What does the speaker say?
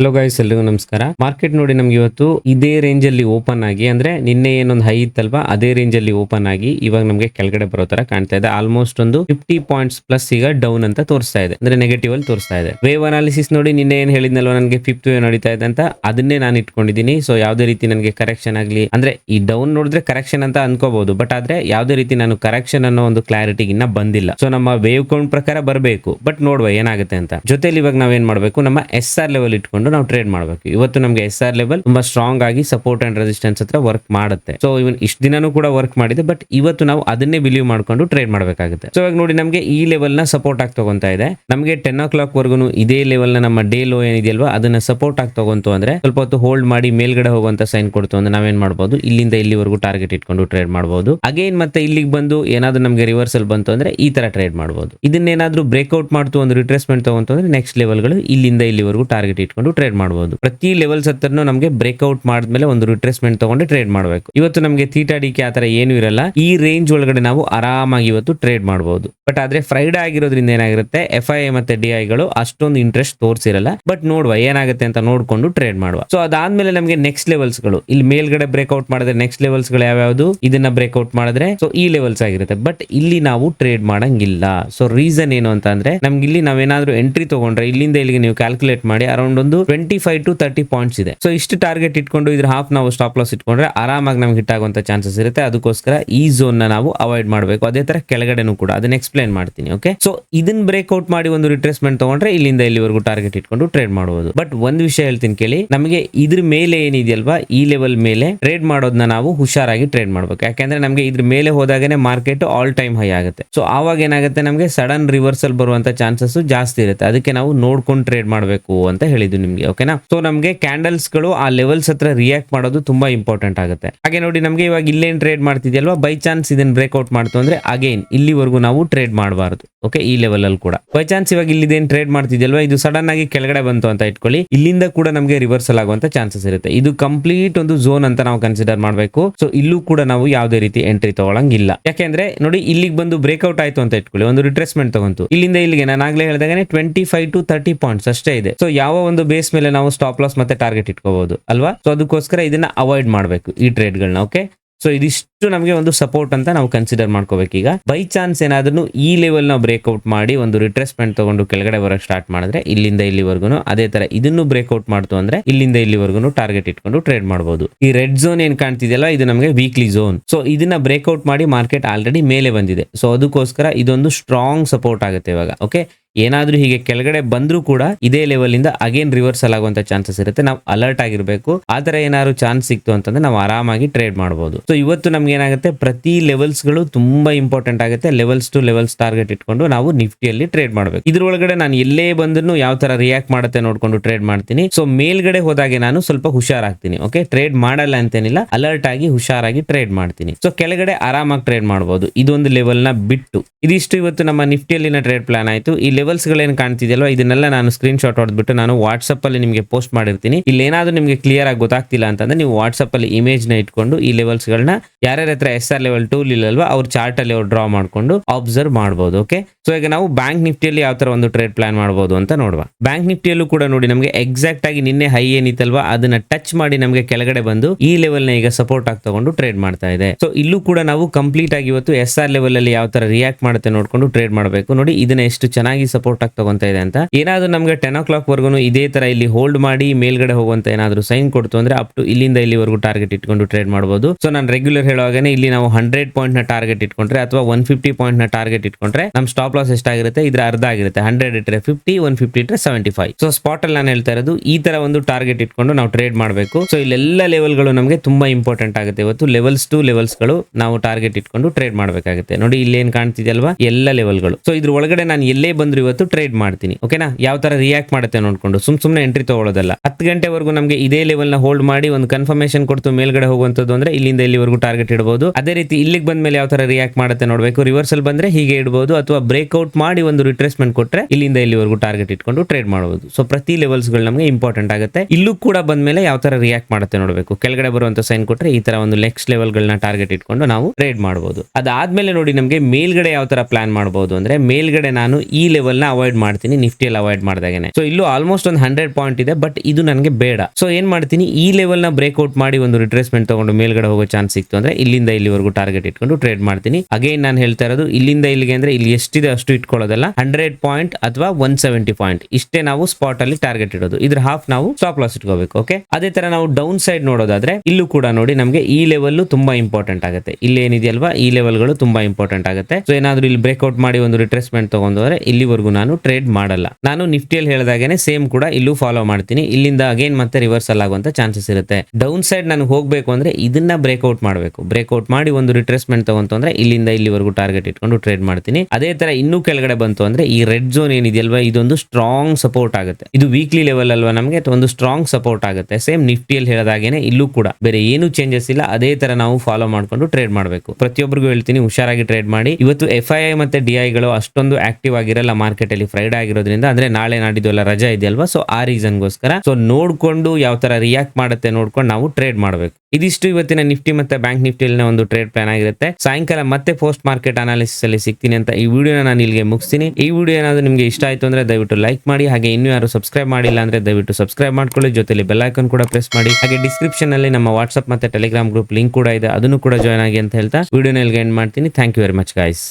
Hello guys ಎಲ್ರಿಗೂ ನಮಸ್ಕಾರ. Market ನೋಡಿ ನಮ್ಗೆ ಇವತ್ತು ಇದೇ ರೇಂಜ್ ಅಲ್ಲಿ ಓಪನ್ ಆಗಿ, ಅಂದ್ರೆ ನಿನ್ನೆ ಏನೊಂದು ಹೈ ಇತ್ತಲ್ವಾ, ಅದೇ ರೇಂಜ್ ಅಲ್ಲಿ ಓಪನ್ ಆಗಿ ಇವಾಗ ನಮ್ಗೆ ಕೆಳಗಡೆ ಬರೋ ತರ ಕಾಣ್ತಾ ಇದೆ. ಆಲ್ಮೋಸ್ಟ್ ಒಂದು ಫಿಫ್ಟಿ ಪಾಯಿಂಟ್ಸ್ ಪ್ಲಸ್ ಈಗ ಡೌನ್ ಅಂತ ತೋರಿಸ್ತಾ ಇದೆ. ಅಂದ್ರೆ ನೆಗೆಟಿವ್ ಅಲ್ಲಿ ತೋರಿಸ್ತಾ ಇದೆ. ವೇವ್ ಅನಾಲಿಸಿಸ್ ನೋಡಿ ನಿನ್ನೆ ಏನ್ ಹೇಳಿದ್ನಲ್ವಾ, ನನಗೆ ಫಿಫ್ತ್ ವೇವ್ ನಡೀತಾ ಇದೆ ಅಂತ? ಅದನ್ನೇ ನಾನು ಇಟ್ಕೊಂಡಿದ್ದೀನಿ. ಸೊ ಯಾವುದೇ ರೀತಿ ನನಗೆ ಕರೆಕ್ಷನ್ ಆಗಲಿ, ಅಂದ್ರೆ ಈ ಡೌನ್ ನೋಡಿದ್ರೆ ಕರೆಕ್ಷನ್ ಅಂತ ಅನ್ಕೋಬಹುದು ಬಟ್ ಆದ್ರೆ ಯಾವುದೇ ರೀತಿ ನಾನು ಕರೆಕ್ಷನ್ ಅನ್ನೋ ಒಂದು ಕ್ಲಾರಿಟಿ ಇನ್ನ ಬಂದಿಲ್ಲ. ಸೊ ನಮ್ಮ ವೇವ್ ಕೌಂಟ್ ಪ್ರಕಾರ ಬರಬೇಕು ಬಟ್ ನೋಡುವ ಏನಾಗುತ್ತೆ ಅಂತ. ಜೊತೆಲಿ ಇವಾಗ ನಾವೇನ್ ಮಾಡಬೇಕು, ನಮ್ಮ ಎಸ್ ಆರ್ ಲೆವೆಲ್ ಇಟ್ಕೊಂಡು ನಾವು ಟ್ರೇಡ್ ಮಾಡಬೇಕು. ಇವತ್ತು ನಮಗೆ ಎಸ್ ಆರ್ ಲೆವೆಲ್ ತುಂಬಾ ಸ್ಟ್ರಾಂಗ್ ಆಗಿ ಸಪೋರ್ಟ್ ಅಂಡ್ ರೆಸಿಸ್ಟೆನ್ಸ್ ಹತ್ರ ವರ್ಕ್ ಮಾಡುತ್ತೆ. ಸೊ ಇವನ್ ಇಷ್ಟು ದಿನನೂ ಕೂಡ ವರ್ಕ್ ಮಾಡಿದೆ ಬಟ್ ಇವತ್ತು ನಾವು ಅದನ್ನೇ ಬಿಲೀವ್ ಮಾಡ್ಕೊಂಡು ಟ್ರೇಡ್ ಮಾಡಬೇಕಾಗುತ್ತೆ. ಸೊ ಇವಾಗ ನೋಡಿ, ನಮಗೆ ಈ ಲೆವೆಲ್ನ ಸಪೋರ್ಟ್ ಆಗಿ ತಗೊಂತಾ ಇದೆ. ನಮಗೆ ಟೆನ್ ಓ ಕ್ಲಾಕ್ ವರ್ಗು ಇದೇ ಲೆವೆಲ್ನ ನಮ್ಮ ಡೇ ಲೋ ಏನಿದೆಯಲ್ವಾ, ಅದನ್ನ ಸಪೋರ್ಟ್ ಆಗಿ ತಗೊಂತು ಅಂದ್ರೆ ಸ್ವಲ್ಪ ಹೊತ್ತು ಹೋಲ್ಡ್ ಮಾಡಿ ಮೇಲ್ಗಡೆ ಹೋಗುವಂತ ಸೈನ್ ಕೊಡ್ತು ಅಂದ್ರೆ ನಾವೇನ್ ಮಾಡಬಹುದು ಇಲ್ಲಿಂದ ಇಲ್ಲಿವರೆಗೂ ಟಾರ್ಗೆಟ್ ಇಟ್ಕೊಂಡು ಟ್ರೇಡ್ ಮಾಡಬಹುದು ಅಗೇನ್ ಮತ್ತೆ ಇಲ್ಲಿಗೆ ಬಂದು ಏನಾದ್ರು ನಮಗೆ ರಿವರ್ಸಲ್ ಬಂತು ಅಂದ್ರೆ ಈ ತರ ಟ್ರೇಡ್ ಮಾಡಬಹುದು ಇದನ್ನೇನಾದ್ರೂ ಬ್ರೇಕ್ಔಟ್ ಮಾಡ್ತು ಒಂದು ರಿಟ್ರೆಸ್ಮೆಂಟ್ ತಗೊಂತು ಅಂದ್ರೆ ನೆಕ್ಸ್ಟ್ ಲೆವೆಲ್ಗಳು ಇಲ್ಲಿಂದ ಇಲ್ಲಿವರೆಗೂ ಟಾರ್ಗೆಟ್ ಇಟ್ಕೊಂಡು ಟ್ರೇಡ್ ಮಾಡಬಹುದು ಪ್ರತಿ ಲೆವೆಲ್ಸ್ ಹತ್ರನು ನಮಗೆ ಬ್ರೇಕ್ಔಟ್ ಮಾಡಿದ್ಮೇಲೆ ಒಂದು ರಿಟ್ರೇಸ್ಮೆಂಟ್ ತಗೊಂಡು ಟ್ರೇಡ್ ಮಾಡಬೇಕು. ಇವತ್ತು ನಮಗೆ ಥೀಟಾ ಡಿಕೆ ಆತರ ತರ ಏನು ಇರಲ್ಲ. ಈ ರೇಂಜ್ ಒಳಗಡೆ ನಾವು ಆರಾಮಾಗಿ ಇವತ್ತು ಟ್ರೇಡ್ ಮಾಡಬಹುದು ಬಟ್ ಆದ್ರೆ ಫ್ರೈಡೆ ಆಗಿರೋದ್ರಿಂದ ಏನಾಗಿರುತ್ತೆ? ಎಫ್ ಐ ಮತ್ತೆ ಡಿ ಐ ಗಳು ಅಷ್ಟೊಂದು ಇಂಟ್ರೆಸ್ಟ್ ತೋರಿಸಿರಲ್ಲ. ಬಟ್ ನೋಡುವ ಏನಾಗುತ್ತೆ ಅಂತ ನೋಡ್ಕೊಂಡು ಟ್ರೇಡ್ ಮಾಡುವ. ಸೊ ಅದಾದ್ಮೇಲೆ ನಮಗೆ ನೆಕ್ಸ್ಟ್ ಲೆವೆಲ್ಸ್ಗಳು. ಇಲ್ಲಿ ಮೇಲ್ಗಡೆ ಬ್ರೇಕ್ಔಟ್ ಮಾಡಿದ್ರೆ ನೆಕ್ಸ್ಟ್ ಲೆವೆಲ್ಸ್ಗಳು ಯಾವ್ಯಾವುದು? ಇದನ್ನ ಬ್ರೇಕ್ಔಟ್ ಮಾಡಿದ್ರೆ ಸೊ ಈ ಲೆವೆಲ್ಸ್ ಆಗಿರುತ್ತೆ. ಬಟ್ ಇಲ್ಲಿ ನಾವು ಟ್ರೇಡ್ ಮಾಡಂಗಿಲ್ಲ. ಸೊ ರೀಸನ್ ಏನು ಅಂತ ಅಂದ್ರೆ, ನಮ್ಗೆ ಇಲ್ಲಿ ನಾವೇನಾದ್ರೂ ಎಂಟ್ರಿ ತಗೊಂಡ್ರೆ, ಇಲ್ಲಿಂದ ಇಲ್ಲಿಗೆ ನೀವು ಕ್ಯಾಲ್ಕುಲೇಟ್ ಮಾಡಿ ಅರೌಂಡ್ ಒಂದು twenty five to thirty points ಇದೆ. ಸೊ ಇಷ್ಟು ಟಾರ್ಗೆಟ್ ಇಟ್ಕೊಂಡು ಇದ್ರ ಹಾಫ್ ನಾವು ಸ್ಟಾಪ್ ಲಾಸ್ ಇಟ್ಕೊಂಡ್ರೆ ಆರಾಮಾಗಿ ನಮ್ಗೆ ಹಿಟ್ ಆಗುವಂತ ಚಾನ್ಸಸ್ ಇರುತ್ತೆ. ಅದಕ್ಕೋಸ್ಕರ ಈ ಝೋನ್ನ ನಾವು ಅವಾಯ್ಡ್ ಮಾಡಬೇಕು. ಅದೇ ತರ ಕೆಳಗಡೆನೂ ಕೂಡ ಅದನ್ನ ಎಕ್ಸ್ಪ್ಲೈನ್ ಮಾಡ್ತೀನಿ ಓಕೆ ಸೊ ಇದನ್ನ ಬ್ರೇಕ್ಔಟ್ ಮಾಡಿ ಒಂದು ರಿಟ್ರೆಸ್ಮೆಂಟ್ ತಗೊಂಡ್ರೆ ಇಲ್ಲಿಂದ ಇಲ್ಲಿವರೆಗೂ ಟಾರ್ಗೆಟ್ ಇಟ್ಕೊಂಡು ಟ್ರೇಡ್ ಮಾಡಬಹುದು ಬಟ್ ಒಂದು ವಿಷಯ ಹೇಳ್ತೀನಿ ಕೇಳಿ, ನಮಗೆ ಇದ್ರ ಮೇಲೆ ಏನಿದೆಯಲ್ವಾ? ಈ ಲೆವೆಲ್ ಮೇಲೆ ಟ್ರೇಡ್ ಮಾಡೋದನ್ನ ನಾವು ಹುಷಾರಾಗಿ ಟ್ರೇಡ್ ಮಾಡ್ಬೇಕು. ಯಾಕಂದ್ರೆ ನಮಗೆ ಇದ್ರ ಮೇಲೆ ಹೋದಾಗನೇ ಮಾರ್ಕೆಟ್ ಆಲ್ ಟೈಮ್ ಹೈ ಆಗುತ್ತೆ. ಸೊ ಆವಾಗ ಏನಾಗುತ್ತೆ ನಮಗೆ ಸಡನ್ ರಿವರ್ಸಲ್ ಬರುವಂತ ಚಾನ್ಸಸ್ ಜಾಸ್ತಿ ಇರುತ್ತೆ. ಅದಕ್ಕೆ ನಾವು ನೋಡ್ಕೊಂಡು ಟ್ರೇಡ್ ಮಾಡಬೇಕು ಅಂತ ಹೇಳಿದ್ದು ನಿಮ್ಗೆ. ಓಕೆನಾ ಸೊ ನಮಗೆ ಕ್ಯಾಂಡಲ್ಸ್ಗಳು ಆ ಲೆವೆಲ್ಸ್ ಹತ್ರ ರಿಯಾಕ್ಟ್ ಮಾಡೋದು ತುಂಬಾ ಇಂಪಾರ್ಟೆಂಟ್ ಆಗುತ್ತೆ. ಹಾಗೆ ನೋಡಿ, ನಮಗೆ ಇವಾಗ ಇಲ್ಲೇನ್ ಟ್ರೇಡ್ ಮಾಡ್ತಿದ್ಯಲ್ವಾ? ಬೈ ಚಾನ್ಸ್ ಇದನ್ನ ಬ್ರೇಕ್ಔಟ್ ಮಾಡ್ತು ಅಂದ್ರೆ ಅಗೇನ್ ಇಲ್ಲಿವರೆಗೂ ನಾವು ಟ್ರೇಡ್ ಮಾಡಬಾರದು ಓಕೆ ಈ ಲೆವೆಲ್ ಅಲ್ಲಿ ಕೂಡ. ಬೈ ಚಾನ್ಸ್ ಇವಾಗ ಇಲ್ಲಿದೇನ್ ಟ್ರೇಡ್ ಮಾಡ್ತಿದ್ಯಲ್ವಾ? ಇದು ಸಡನ್ ಆಗಿ ಕೆಳಗಡೆ ಬಂತು ಅಂತ ಇಟ್ಕೊಳ್ಳಿ. ಇಲ್ಲಿಂದ ಕೂಡ ನಮಗೆ ರಿವರ್ಸಲ್ ಆಗುವಂತ ಚಾನ್ಸಸ್ ಇರುತ್ತೆ. ಇದು ಕಂಪ್ಲೀಟ್ ಒಂದು ಝೋನ್ ಅಂತ ನಾವು ಕನ್ಸಿಡರ್ ಮಾಡಬೇಕು. ಸೊ ಇಲ್ಲೂ ಕೂಡ ನಾವು ಯಾವುದೇ ರೀತಿ ಎಂಟ್ರಿ ತಗೊಳಂಗಿಲ್ಲ. ಯಾಕೆಂದ್ರೆ, ನೋಡಿ, ಇಲ್ಲಿಗೆ ಬಂದು ಬ್ರೇಕ್ಔಟ್ ಆಯ್ತು ಅಂತ ಇಟ್ಕೊಳ್ಳಿ. ಒಂದು ರಿಟ್ರೆಸ್ಮೆಂಟ್ ತಗೊಂತು. ಇಲ್ಲಿಂದ ಇಲ್ಲಿಗೆ, ನಾನು ಆಗ್ಲೇ ಹೇಳಿದಾಗನೆ twenty five to thirty points ಅಷ್ಟೇ ಇದೆ. ಸೊ ಯಾವ ಒಂದು ಬೇಸ್ ಮೇಲೆ ನಾವು ಸ್ಟಾಪ್ ಲಾಸ್ ಮತ್ತೆ ಟಾರ್ಗೆಟ್ ಇಟ್ಕೋಬಹುದು ಅಲ್ವಾ? ಸೊ ಅದಕ್ಕೋಸ್ಕರ ಇದನ್ನ ಅವಾಯ್ಡ್ ಮಾಡಬೇಕು ಈ ಟ್ರೇಡ್ಗಳನ್ನ ಓಕೆ ಸೊ ಇದಿಷ್ಟು ನಮಗೆ ಒಂದು ಸಪೋರ್ಟ್ ಅಂತ ನಾವು ಕನ್ಸಿಡರ್ ಮಾಡ್ಕೋಬೇಕು ಈಗ. ಬೈ ಚಾನ್ಸ್ ಏನಾದ್ರೂ ಈ ಲೆವೆಲ್ನ ಬ್ರೇಕ್ಔಟ್ ಮಾಡಿ ಒಂದು ರಿಟ್ರೆಸ್ಮೆಂಟ್ ತಗೊಂಡು ಕೆಳಗಡೆ ಬರೋಕೆ ಸ್ಟಾರ್ಟ್ ಮಾಡಿದ್ರೆ ಇಲ್ಲಿಂದ ಇಲ್ಲಿವರೆಗೂ ಅದೇ ತರ ಇದನ್ನು ಬ್ರೇಕ್ಔಟ್ ಮಾಡ್ತು ಅಂದ್ರೆ ಇಲ್ಲಿಂದ ಇಲ್ಲಿವರೆಗೂ ಟಾರ್ಗೆಟ್ ಇಟ್ಕೊಂಡು ಟ್ರೇಡ್ ಮಾಡಬಹುದು ಈ ರೆಡ್ ಝೋನ್ ಏನ್ ಕಾಣ್ತಿದೆಯಲ್ಲ, ಇದು ನಮಗೆ ವೀಕ್ಲಿ ಝೋನ್ ಸೊ ಇದನ್ನ ಬ್ರೇಕ್ಔಟ್ ಮಾಡಿ ಮಾರ್ಕೆಟ್ ಆಲ್ರೆಡಿ ಮೇಲೆ ಬಂದಿದೆ. ಸೊ ಅದಕ್ಕೋಸ್ಕರ ಇದೊಂದು ಸ್ಟ್ರಾಂಗ್ ಸಪೋರ್ಟ್ ಆಗುತ್ತೆ ಇವಾಗ ಓಕೆ ಏನಾದ್ರೂ ಹೀಗೆ ಕೆಳಗಡೆ ಬಂದರೂ ಕೂಡ ಇದೇ ಲೆವೆಲ್ ಇಂದ ಅಗೇನ್ ರಿವರ್ಸಲ್ ಆಗುವಂತ ಚಾನ್ಸಸ್ ಇರುತ್ತೆ. ನಾವು ಅಲರ್ಟ್ ಆಗಿರ್ಬೇಕು. ಆ ತರ ಏನಾದ್ರು ಚಾನ್ಸ್ ಸಿಕ್ತು ಅಂತಂದ್ರೆ ನಾವು ಆರಾಮಾಗಿ ಟ್ರೇಡ್ ಮಾಡಬಹುದು ಸೊ ಇವತ್ತು ನಮ್ಗೆ ಏನಾಗುತ್ತೆ? ಪ್ರತಿ ಲೆವೆಲ್ಸ್ಗಳು ತುಂಬಾ ಇಂಪಾರ್ಟೆಂಟ್ ಆಗುತ್ತೆ. ಲೆವೆಲ್ಸ್ ಟು ಲೆವೆಲ್ಸ್ ಟಾರ್ಗೆಟ್ ಇಟ್ಕೊಂಡು ನಾವು ನಿಫ್ಟಿಯಲ್ಲಿ ಟ್ರೇಡ್ ಮಾಡಬೇಕು. ಇದ್ರೊಳಗಡೆ ನಾನು ಎಲ್ಲೇ ಬಂದ್ರು ಯಾವ ತರ ರಿಯಾಕ್ಟ್ ಮಾಡುತ್ತೆ ನೋಡ್ಕೊಂಡು ಟ್ರೇಡ್ ಮಾಡ್ತೀನಿ. ಸೊ ಮೇಲ್ಗಡೆ ಹೋದಾಗ ನಾನು ಸ್ವಲ್ಪ ಹುಷಾರಾಗ್ತೀನಿ ಓಕೆ ಟ್ರೇಡ್ ಮಾಡಲ್ಲ ಅಂತೇನಿಲ್ಲ. ಅಲರ್ಟ್ ಆಗಿ ಹುಷಾರಾಗಿ ಟ್ರೇಡ್ ಮಾಡ್ತೀನಿ. ಸೊ ಕೆಳಗಡೆ ಆರಾಮಾಗಿ ಟ್ರೇಡ್ ಮಾಡಬಹುದು ಇದೊಂದು ಲೆವೆಲ್ನ ಬಿಟ್ಟು. ಇದಿಷ್ಟು ಇವತ್ತು ನಮ್ಮ ನಿಫ್ಟಿಯಲ್ಲಿನ ಟ್ರೇಡ್ ಪ್ಲಾನ್ ಆಯ್ತು. ಈ ಲೆವೆಲ್ಸ್ ಗಳೇನು ಕಾಣ್ತಿದೆಯಲ್ವಾ? ಇದನ್ನೆಲ್ಲ ನಾನು ಸ್ಕ್ರೀನ್ ಶಾಟ್ ಹೊಡೆದ್ಬಿಟ್ಟು ನಾನು ವಾಟ್ಸಪ್ ಅಲ್ಲಿ ನಿಮಗೆ ಪೋಸ್ಟ್ ಮಾಡಿರ್ತೀನಿ. ಇಲ್ಲಿ ಏನಾದ್ರು ನಿಮಗೆ ಕ್ಲಿಯರ್ ಆಗಿ ಗೊತ್ತಾಗ್ತಿಲ್ಲ ಅಂತಂದ್ರೆ ನೀವು ವಾಟ್ಸಪ್ ಅಲ್ಲಿ ಇಮೇಜ್ನ ಇಟ್ಕೊಂಡು ಈ ಲೆವೆಲ್ಸ್ ಗಳನ್ನ ಯಾರ್ಯಾರ ಹತ್ರ ಎಸ್ ಆರ್ ಲೆವೆಲ್ ಟೂಲ್ ಇಲ್ಲಲ್ವಾ ಅವ್ರ ಚಾರ್ಟ್ ಅಲ್ಲಿ ಅವ್ರು ಡ್ರಾ ಮಾಡ್ಕೊಂಡು ಅಬ್ಸರ್ವ್ ಮಾಡಬಹುದು ಓಕೆ ಸೊ ಈಗ ನಾವು ಬ್ಯಾಂಕ್ ನಿಫ್ಟಿಯಲ್ಲಿ ಯಾವ ತರ ಒಂದು ಟ್ರೇಡ್ ಪ್ಲಾನ್ ಮಾಡಬಹುದು ಅಂತ ನೋಡುವ. ಬ್ಯಾಂಕ್ ನಿಫ್ಟಿಯಲ್ಲೂ ಕೂಡ ನೋಡಿ, ನಮಗೆ ಎಕ್ಸಾಕ್ಟ್ ಆಗಿ ನಿನ್ನೆ ಹೈ ಏನಿತ್ತಲ್ವಾ, ಅದನ್ನ ಟಚ್ ಮಾಡಿ ನಮಗೆ ಕೆಳಗಡೆ ಬಂದು ಈ ಲೆವೆಲ್ನ ಈಗ ಸಪೋರ್ಟ್ ಆಗಿ ತಗೊಂಡು ಟ್ರೇಡ್ ಮಾಡ್ತಾ ಇದೆ. ಸೊ ಇಲ್ಲೂ ಕೂಡ ನಾವು ಕಂಪ್ಲೀಟ್ ಆಗಿ ಇವತ್ತು ಎಸ್ ಆರ್ ಲೆವೆಲ್ ಅಲ್ಲಿ ಯಾವ ತರ ರಿಯಾಕ್ಟ್ ಮಾಡುತ್ತೆ ನೋಡ್ಕೊಂಡು ಟ್ರೇಡ್ ಮಾಡಬೇಕು. ನೋಡಿ, ಇದನ್ನ ಎಷ್ಟು ಚೆನ್ನಾಗಿ ಸಪೋರ್ಟ್ ಆಗಿ ತಗೊಂತ ಇದೆ ಅಂತ. ಏನಾದ್ರೂ ನಮಗೆ ಟೆನ್ ಓ ಕ್ಲಾಕ್ ವರ್ಗು ಇದೇ ತರ ಇಲ್ಲಿ ಹೋಲ್ಡ್ ಮಾಡಿ ಮೇಲ್ಗಡೆ ಹೋಗುವಂತ ಏನಾದ್ರು ಸೈನ್ ಕೊಡ್ತು ಅಂದ್ರೆ ಅಪ್ ಟು ಇಲ್ಲಿಂದ ಇಲ್ಲಿವರೆಗೂ ಟಾರ್ಗೆಟ್ ಇಟ್ಕೊಂಡು ಟ್ರೇಡ್ ಮಾಡಬಹುದು ಸೊ ನಾನು ರೆಗ್ಯುಲರ್ ಹೇಳುವಾಗನೇ ಇಲ್ಲಿ ನಾವು ಹಂಡ್ರೆಡ್ ಪಾಯಿಂಟ್ನ ಟಾರ್ಗೆಟ್ ಇಟ್ಕೊಂಡ್ರೆ ಅಥವಾ ಒನ್ ಫಿಫ್ಟಿ ಪಾಯಿಂಟ್ನ ಟಾರ್ಗೆಟ್ ಇಟ್ಕೊಂಡ್ರೆ ನಮ್ ಸ್ಟಾಪ್ ಲಾಸ್ ಎಷ್ಟಾಗಿರುತ್ತೆ? ಇದ್ರ ಅರ್ಧ ಆಗಿರುತ್ತೆ. ಹಂಡ್ರೆಡ್ ಇಟ್ರೆ ಫಿಫ್ಟಿ ಒನ್ ಫಿಫ್ಟಿ ಇಟ್ರೆ ಸೆವೆಂಟಿ ಫೈವ್ ಸೊ ಸ್ಪಾಟ್ ಅಲ್ಲಿ ನಾನು ಹೇಳ್ತಾ ಇರೋದು ಈ ತರ ಒಂದು ಟಾರ್ಗೆಟ್ ಇಟ್ಕೊಂಡು ನಾವು ಟ್ರೇಡ್ ಮಾಡಬೇಕು. ಸೊ ಇಲ್ಲೆಲ್ಲ ಲೆವೆಲ್ಗಳು ನಮಗೆ ತುಂಬಾ ಇಂಪಾರ್ಟೆಂಟ್ ಆಗುತ್ತೆ ಇವತ್ತು. ಲೆವೆಲ್ಸ್ ಟು ಲೆವೆಲ್ಸ್ಗಳು ನಾವು ಟಾರ್ಗೆಟ್ ಇಟ್ಕೊಂಡು ಟ್ರೇಡ್ ಮಾಡಬೇಕಾಗುತ್ತೆ. ನೋಡಿ, ಇಲ್ಲಿ ಏನ್ ಕಾಣ್ತಿದೆಯಲ್ವಾ ಎಲ್ಲ ಲೆವೆಲ್ಗಳು ಸೊ ಇದ್ರ ಒಳಗಡೆ ನಾನು ಎಲ್ಲೇ ಬಂದ್ರು ಇವತ್ತು ಟ್ರೇಡ್ ಮಾಡ್ತೀನಿ ಓಕೆನಾ ಯಾವ ತರ ರಿಯಾಕ್ಟ್ ಮಾಡುತ್ತೆ ನೋಡ್ಕೊಂಡು, ಸುಮ್ ಸುಮ್ನೆ ಎಂಟ್ರಿ ತಗೊಳ್ಳೋದಲ್ಲ. ಹತ್ತು ಗಂಟೆವರೆಗೂ ನಮಗೆ ಇದೇ ಲೆವೆಲ್ನ ಹೋಲ್ಡ್ ಮಾಡಿ ಒಂದು ಕನ್ಫರ್ಮೇಶನ್ ಕೊಡ್ತು ಮೇಲ್ಗಡೆ ಹೋಗುವಂತದ್ದು ಅಂದ್ರೆ ಇಲ್ಲಿಂದ ಇಲ್ಲಿವರೆಗೂ ಟಾರ್ಗೆಟ್ ಇಡಬಹುದು ಅದೇ ರೀತಿ ಇಲ್ಲಿಗೆ ಬಂದ ಮೇಲೆ ಯಾವ ತರ ರಿಯಾಕ್ಟ್ ಮಾಡುತ್ತೆ ನೋಡಬೇಕು ರಿವರ್ಸಲ್ ಬಂದ್ರೆ ಹೀಗೆ ಇಡಬಹುದು ಅಥವಾ ಬ್ರೇಕ್ಔಟ್ ಮಾಡಿ ಒಂದು ರಿಟ್ರೆಸ್ಮೆಂಟ್ ಕೊಟ್ರೆ ಇಲ್ಲಿಂದ ಇಲ್ಲಿವರೆಗೂ ಟಾರ್ಗೆಟ್ ಇಟ್ಕೊಂಡು ಟ್ರೇಡ್ ಮಾಡಬಹುದು ಸೊ ಪ್ರತಿ ಲೆವೆಲ್ಸ್ಗಳು ನಮಗೆ ಇಂಪಾರ್ಟೆಂಟ್ ಆಗುತ್ತೆ. ಇಲ್ಲೂ ಕೂಡ ಬಂದ ಮೇಲೆ ಯಾವ ತರ ರಿಯಾಕ್ಟ್ ಮಾಡುತ್ತೆ ನೋಡಬೇಕು. ಕೆಳಗಡೆ ಬರುವಂತ ಸೈನ್ ಕೊಟ್ಟರೆ ಈ ತರ ಒಂದು ನೆಕ್ಸ್ಟ್ ಲೆವೆಲ್ ಗಳನ್ನ ಟಾರ್ಗೆಟ್ ಇಟ್ಕೊಂಡು ನಾವು ಟ್ರೇಡ್ ಮಾಡಬಹುದು ಅದಾದ್ಮೇಲೆ ನೋಡಿ ನಮಗೆ ಮೇಲ್ಗಡೆ ಯಾವ ತರ ಪ್ಲಾನ್ ಮಾಡಬಹುದು ಅಂದ್ರೆ ಮೇಲ್ಗಡೆ ನಾನು ಈ ಲೆವೆಲ್ ನ ಅವಾಯ್ಡ್ ಮಾಡ್ತೀನಿ, ನಿಫ್ಟಿಯಲ್ಲಿ ಅವಾಯ್ಡ್ ಮಾಡಿದಾಗೇನೆ. ಸೊ ಇಲ್ಲೂ ಆಲ್ಮೋಸ್ಟ್ ಒಂದು ಹಂಡ್ರೆಡ್ ಪಾಯಿಂಟ್ ಇದೆ ಬಟ್ ಇದು ನನಗೆ ಬೇಡ. ಸೊ ಏನ್ ಮಾಡ್ತೀನಿ, ಈ ಲೆವೆಲ್ನ ಬ್ರೇಕ್ಔಟ್ ಮಾಡಿ ಒಂದು ರಿಟ್ರೇಸ್ಮೆಂಟ್ ತಗೊಂಡು ಮೇಲ್ಗಡೆ ಹೋಗೋ ಚಾನ್ಸ್ ಸಿಕ್ತು ಅಂದ್ರೆ, ಇಲ್ಲಿಂದ ಇಲ್ಲಿವರೆಗೂ ಟಾರ್ಗೆಟ್ ಇಟ್ಕೊಂಡು ಟ್ರೇಡ್ ಮಾಡ್ತೀನಿ. ಅಗೇನ್ ನಾನು ಹೇಳ್ತಾ ಇರೋದು, ಇಲ್ಲಿಂದ ಇಲ್ಲಿಗೆ ಅಂದ್ರೆ ಇಲ್ಲಿ ಎಷ್ಟಿದೆ ಅಷ್ಟು ಇಟ್ಕೊಳ್ಳೋದಲ್ಲ ಹಂಡ್ರೆಡ್ ಪಾಯಿಂಟ್ ಅಥವಾ ಒನ್ ಸೆವೆಂಟಿ ಪಾಯಿಂಟ್ ಇಷ್ಟೇ ನಾವು ಸ್ಪಾಟ್ ಅಲ್ಲಿ ಟಾರ್ಗೆಟ್ ಇಡೋದು. ಇದ್ರ ಹಾಫ್ ನಾವು ಸ್ಟಾಪ್ ಲಾಸ್ ಇಟ್ಕೋಬೇಕು ಓಕೆ ಅದೇ ತರ ನಾವು ಡೌನ್ ಸೈಡ್ ನೋಡೋದಾದ್ರೆ, ಇಲ್ಲೂ ಕೂಡ ನೋಡಿ ನಮಗೆ ಈ ಲೆವೆಲ್ ತುಂಬಾ ಇಂಪಾರ್ಟೆಂಟ್ ಆಗುತ್ತೆ. ಇಲ್ಲಿ ಏನಿದೆಯಲ್ವಾ? ಈ ಲೆವೆಲ್ಗಳು ತುಂಬಾ ಇಂಪಾರ್ಟೆಂಟ್ ಆಗುತ್ತೆ. ಸೊ ಏನಾದ್ರೂ ಇಲ್ಲಿ ಬ್ರೇಕ್ಔಟ್ ಮಾಡಿ ಒಂದು ರಿಟ್ರೆಸ್ಮೆಂಟ್ ತಗೊಂಡ್ರೆ ಇಲ್ಲಿವರೆಗೂ ನಾನು ಟ್ರೇಡ್ ಮಾಡಲ್ಲ. ನಾನು ನಿಫ್ಟಿಯಲ್ಲಿ ಹೇಳಿದಾಗೇನೆ ಸೇಮ್ ಕೂಡ ಇಲ್ಲೂ ಫಾಲೋ ಮಾಡ್ತೀನಿ. ಇಲ್ಲಿಂದ ಅಗೇನ್ ಮತ್ತೆ ರಿವರ್ಸಲ್ ಆಗುವಂತ ಚಾನ್ಸಸ್ ಇರುತ್ತೆ. ಡೌನ್ ಸೈಡ್ ನಾನು ಹೋಗಬೇಕು ಅಂದ್ರೆ ಇದನ್ನ ಬ್ರೇಕ್ಔಟ್ ಮಾಡಬೇಕು. ಬ್ರೇಕ್ಔಟ್ ಮಾಡಿ ಒಂದು ರಿಟ್ರೆಸ್ಮೆಂಟ್ ತಗೊಂತು ಅಂದ್ರೆ ಇಲ್ಲಿಂದ ಇಲ್ಲಿವರೆಗೂ ಟಾರ್ಗೆಟ್ ಇಟ್ಕೊಂಡು ಟ್ರೇಡ್ ಮಾಡ್ತೀನಿ. ಅದೇ ತರ ಇನ್ನೂ ಕೆಳಗಡೆ ಬಂತು ಅಂದ್ರೆ ಈ ರೆಡ್ ಝೋನ್ ಏನಿದೆಯಲ್ವಾ, ಇದೊಂದು ಸ್ಟ್ರಾಂಗ್ ಸಪೋರ್ಟ್ ಆಗುತ್ತೆ. ಇದು ವೀಕ್ಲಿ ಲೆವೆಲ್ ಅಲ್ವಾ ನಮಗೆ? ಒಂದು ಸ್ಟ್ರಾಂಗ್ ಸಪೋರ್ಟ್ ಆಗುತ್ತೆ. ಸೇಮ್ ನಿಫ್ಟಿಯಲ್ಲಿ ಹೇಳಿದಾಗೇನೆ ಇಲ್ಲೂ ಕೂಡ. ಬೇರೆ ಏನು ಚೇಂಜಸ್ ಇಲ್ಲ. ಅದೇ ತರ ನಾವು ಫಾಲೋ ಮಾಡ್ಕೊಂಡು ಟ್ರೇಡ್ ಮಾಡಬೇಕು. ಪ್ರತಿಯೊಬ್ಬರಿಗೂ ಹೇಳ್ತೀನಿ, ಹುಷಾರಾಗಿ ಟ್ರೇಡ್ ಮಾಡಿ. ಇವತ್ತು ಎಫ್ ಐ ಐ ಮತ್ತೆ ಡಿಐಗಳು ಅಷ್ಟೊಂದು ಆಕ್ಟಿವ್ ಆಗಿರಲ್ಲ ಮಾರ್ಕೆಟ್ ಅಲ್ಲಿ ಫ್ರೈಡ್ ಆಗಿರೋದ್ರಿಂದ, ಅಂದ್ರೆ ನಾಳೆ ನಾಡಿದ್ದು ಎಲ್ಲ ರಜಾ ಇದೆಯಲ್ವಾ? ಸೊ ಆ ರೀಸನ್ಗೋಸ್ಕರ ಸೊ ನೋಡ್ಕೊಂಡು ಯಾವ ತರ ರಿಯಾಕ್ಟ್ ಮಾಡುತ್ತೆ ನೋಡ್ಕೊಂಡು ನಾವು ಟ್ರೇಡ್ ಮಾಡಬೇಕು. ಇದಿಷ್ಟು ಇವತ್ತಿನ ನಿಫ್ಟಿ ಮತ್ತೆ ಬ್ಯಾಂಕ್ ನಿಫ್ಟಿಲಿನ ಒಂದು ಟ್ರೇಡ್ ಪ್ಲಾನ್ ಆಗಿರುತ್ತೆ. ಸಾಯಂಕಾಲ ಮತ್ತೆ ಪೋಸ್ಟ್ ಮಾರ್ಕೆಟ್ ಅನಾಲಿಸಿಸ್ ಅಲ್ಲಿ ಸಿಗ್ತೀನಿ ಅಂತ ಈ ವಿಡಿಯೋನ ನಾನು ಇಲ್ಲಿಗೆ ಮುಗಿಸ್ತೀನಿ. ಈ ವಿಡಿಯೋ ಏನಾದ್ರು ನಿಮಗೆ ಇಷ್ಟ ಆಯ್ತು ಅಂದ್ರೆ ದಯವಿಟ್ಟು ಲೈಕ್ ಮಾಡಿ, ಹಾಗೆ ಇನ್ನೂ ಯಾರು ಸಬ್ಸ್ಕ್ರೈಬ್ ಮಾಡಿಲ್ಲ ಅಂದ್ರೆ ದಯವಿಟ್ಟು ಸಬ್ಸ್ಕ್ರೈಬ್ ಮಾಡ್ಕೊಳ್ಳಿ. ಜೊತೆಲಿ ಬೆಲ್ ಐಕನ್ ಕೂಡ ಪ್ರೆಸ್ ಮಾಡಿ. ಹಾಗೆ ಡಿಸ್ಕ್ರಿಪ್ಷನ್ ಅಲ್ಲಿ ನಮ್ಮ ವಾಟ್ಸ್ಆಪ್ ಮತ್ತೆ ಟೆಲಿಗ್ರಾಮ್ ಗ್ರೂಪ್ ಲಿಂಕ್ ಕೂಡ ಇದೆ. ಅದನ್ನು ಕೂಡ ಜಾಯ್ನ್ ಆಗಿ ಅಂತ ಹೇಳ್ತಾ ವಿಡಿಯೋನ ಇಲ್ಲಿಗೆ ಎಂಡ್ ಮಾಡ್ತೀನಿ. Thank you very much guys